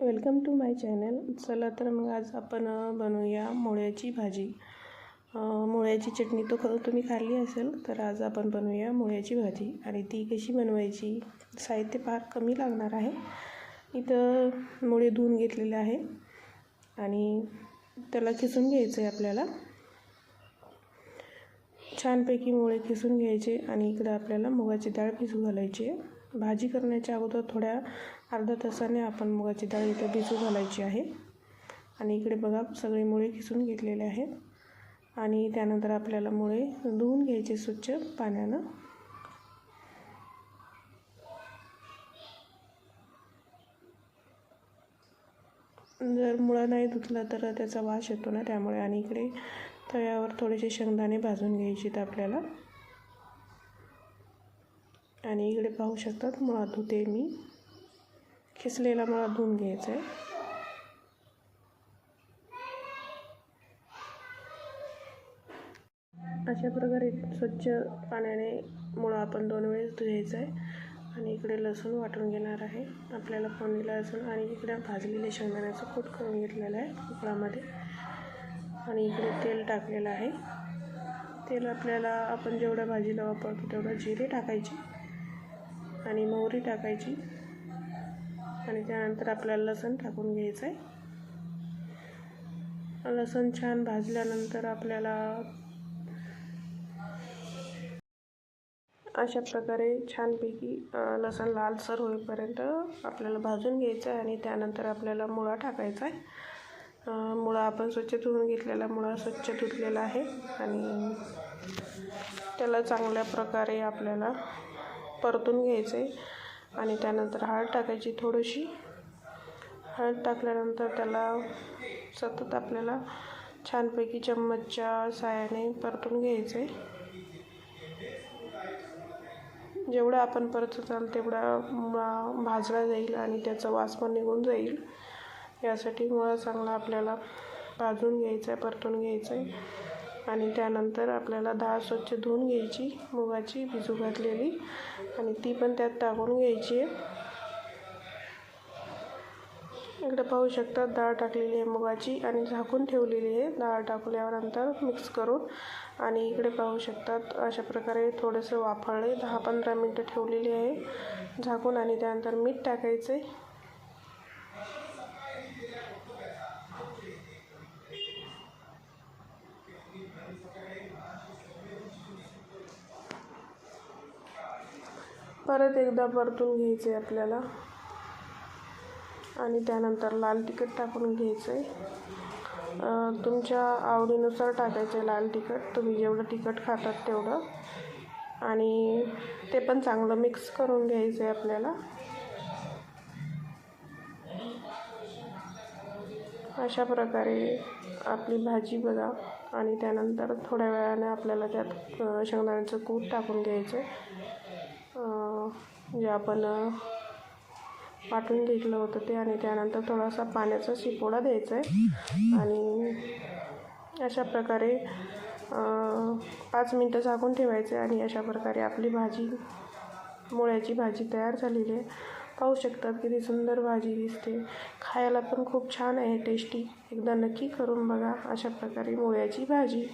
Welcome to my channel. चला तर मग आज आपण बनवूया मुळ्याची भाजी. मुळ्याची चटणी तो ख तुम्ही खाल्ली असेल तर आज आपण बनवूया मुळ्याची भाजी. आणि ती कशी बनवायची साहित्य फार कमी लागणार आहे. इथं मुळे धुवून घेतलेले आहे. आणि त्याला खिसून घ्यायचं आहे आपल्याला. छानपैकी मुळे खिसून घ्यायचे आणि इकडं आपल्याला मुगाची डाळ भिजू घालायची आहे. भाजी करण्याच्या अगोदर थोड्या अर्धा तासाने आपण मुगाची डाळ इथं भिजू घालायची आहे. आणि इकडे बघा सगळे मुळे खिसून घेतलेले आहेत. आणि त्यानंतर आपल्याला मुळे धुवून घ्यायचे स्वच्छ पाण्यानं. जर मुळा नाही धुतला तर त्याचा वास येतो ना त्यामुळे. आणि इकडे तव्यावर थोडेसे शेंगदाणे भाजून घ्यायचे आहेत आपल्याला. आणि इकडे पाहू शकतात मुळा धुते मी. खिसलेला मला धुवून घ्यायचा आहे अशा प्रकारे स्वच्छ पाण्याने मुळा आपण दोन वेळेस धुवायचं आहे आणि इकडे लसूण वाटून घेणार आहे. आपल्याला फोडणीला लसूण आणि इकडे भाजलेले शेंगदाण्याचं कूट करून घेतलेलं आहे कुकरामध्ये आणि इकडे तेल टाकलेलं आहे. तेल आपल्याला आपण जेवढ्या भाजीला वापरतो तेवढं जिरे टाकायची. आणि मोहरी टाकायची. आणि त्यानंतर आपल्याला लसण टाकून घ्यायचं आहे लसण छान भाजल्यानंतर आपल्याला अशा प्रकारे छानपैकी लसूण लालसर होईपर्यंत आपल्याला भाजून घ्यायचं आहे आणि त्यानंतर आपल्याला मुळा टाकायचा आहे मुळा आपण स्वच्छ धुवून घेतलेला मुळा स्वच्छ धुतलेला आहे आणि त्याला चांगल्या प्रकारे आपल्याला परतून घ्यायचं आहे आणि त्यानंतर हळद टाकायची थोडीशी. हळद टाकल्यानंतर त्याला सतत आपल्याला छानपैकी चम्मचच्या साहाय्याने परतून घ्यायचं आहे जेवढं आपण परतताल तेवढा मुळा भाजला जाईल आणि त्याचा वास पण निघून जाईल. यासाठी मुळा चांगला आपल्याला भाजून घ्यायचा आहे परतून घ्यायचं आहे आणि त्यानंतर आपल्याला डाळ स्वच्छ धुवून घ्यायची मुगाची भिजू घातलेली आणि ती पण त्यात टाकून घ्यायची आहे. इकडे पाहू शकता डाळ टाकलेली आहे मुगाची आणि झाकून ठेवलेली आहे. डाळ टाकल्यावर नंतर मिक्स करून आणि इकडे पाहू शकतात अशा प्रकारे थोडंसं वाफळले. दहा पंधरा मिनटं ठेवलेली आहे झाकून आणि त्यानंतर मीठ टाकायचं आहे परत एकदा परतून घ्यायचं आहे आपल्याला. आणि त्यानंतर लाल तिखट टाकून घ्यायचं आहे तुमच्या आवडीनुसार टाकायचं आहे लाल तिखट. तुम्ही जेवढं तिखट खातात तेवढं. आणि ते पण चांगलं मिक्स करून घ्यायचं आहे आपल्याला. अशा प्रकारे आपली भाजी बघा. आणि त्यानंतर थोड्या वेळाने आपल्याला त्यात शेंगदाण्याचं कूट टाकून घ्यायचं आहे जे आपण वाटून घेतलं होतं ते आणि त्यानंतर थोडासा पाण्याचा शिपोडा द्यायचा आहे आणि अशा प्रकारे पाच मिनटं झाकून ठेवायचे आणि अशा प्रकारे आपली भाजी मुळ्याची भाजी तयार झालेली आहे. पाहू शकतात किती सुंदर भाजी दिसते. खायला पण खूप छान आहे टेस्टी. एकदा नक्की करून बघा अशा प्रकारे मुळ्याची भाजी.